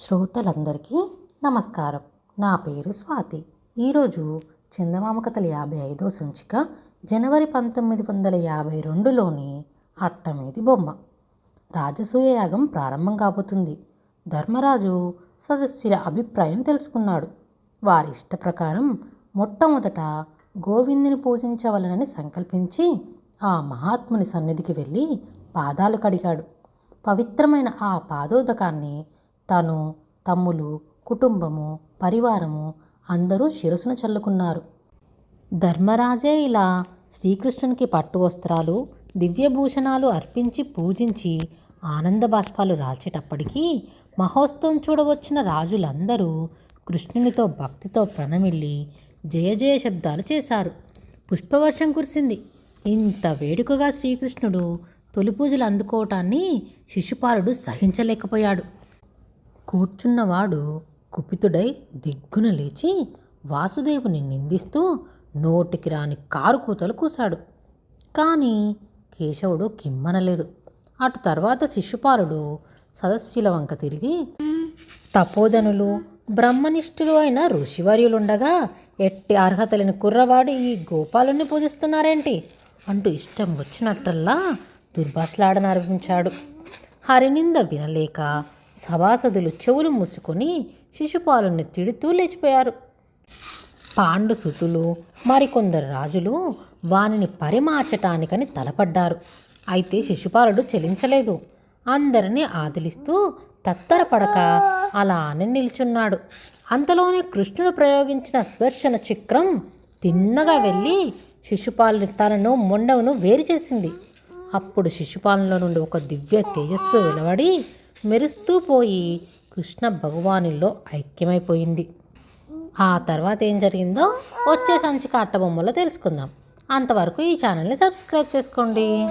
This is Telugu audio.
శ్రోతలందరికీ నమస్కారం. నా పేరు స్వాతి. ఈరోజు చందమామ కథల యాభై ఐదో సంచిక జనవరి పంతొమ్మిది వందల యాభై రెండులోని అట్టమీది బొమ్మ. రాజసూయ యాగం ప్రారంభం కాబోతుంది. ధర్మరాజు సదస్సుల అభిప్రాయం తెలుసుకున్నాడు. వారి ఇష్ట ప్రకారం మొట్టమొదట గోవిందుని పూజించవలనని సంకల్పించి ఆ మహాత్ముని సన్నిధికి వెళ్ళి పాదాలు కడిగాడు. పవిత్రమైన ఆ పాదోదకాన్ని తను తమ్ములు కుటుంబము పరివారము అందరూ శిరసును చల్లుకున్నారు. ధర్మరాజే ఇలా శ్రీకృష్ణునికి పట్టు వస్త్రాలు దివ్యభూషణాలు అర్పించి పూజించి ఆనంద బాష్పాలు రాల్చేటప్పటికీ మహోత్సవం చూడవచ్చిన రాజులందరూ కృష్ణునితో భక్తితో ప్రణమిల్లి జయ జయ శబ్దాలు చేశారు. పుష్పవర్షం కురిసింది. ఇంత వేడుకగా శ్రీకృష్ణుడు తొలి పూజలు అందుకోవటాన్ని శిశుపాలుడు సహించలేకపోయాడు. కూర్చున్నవాడు కుపితుడై దిగ్గున లేచి వాసుదేవుని నిందిస్తూ నోటికి రాని కారు కూతలు కూశాడు. కానీ కేశవుడు కిమ్మనలేదు. అటు తర్వాత శిశుపాలుడు సదస్సుల వంక తిరిగి తపోధనులు బ్రహ్మనిష్ఠులు అయిన ఋషివర్యులుండగా ఎట్టి అర్హత లేని కుర్రవాడు ఈ గోపాలుని పూజిస్తున్నారేంటి? అంటూ ఇష్టం వచ్చినట్టల్లా దుర్భాషలాడనారంభించాడు. హరినింద వినలేక సభాసదులు చెవులు మూసుకొని శిశుపాలుని తిడుతూ లేచిపోయారు. పాండు సుతులు మరికొందరు రాజులు వానిని పరిమార్చటానికని తలపడ్డారు. అయితే శిశుపాలుడు చెలించలేదు. అందరినీ ఆదిలిస్తూ తత్తరపడక అలానే నిల్చున్నాడు. అంతలోనే కృష్ణుడు ప్రయోగించిన సుదర్శన చక్రం తిన్నగా వెళ్ళి శిశుపాలుని తనను మొండవును వేరు చేసింది. అప్పుడు శిశుపాలనలో నుండి ఒక దివ్య తేజస్సు వెలువడి మెరుస్తూ పోయి కృష్ణ భగవానుల్లో ఐక్యమైపోయింది. ఆ తర్వాత ఏం జరిగిందో వచ్చే సంచిక అట్టబొమ్మలో తెలుసుకుందాం. అంతవరకు ఈ ఛానల్ని సబ్స్క్రైబ్ చేసుకోండి.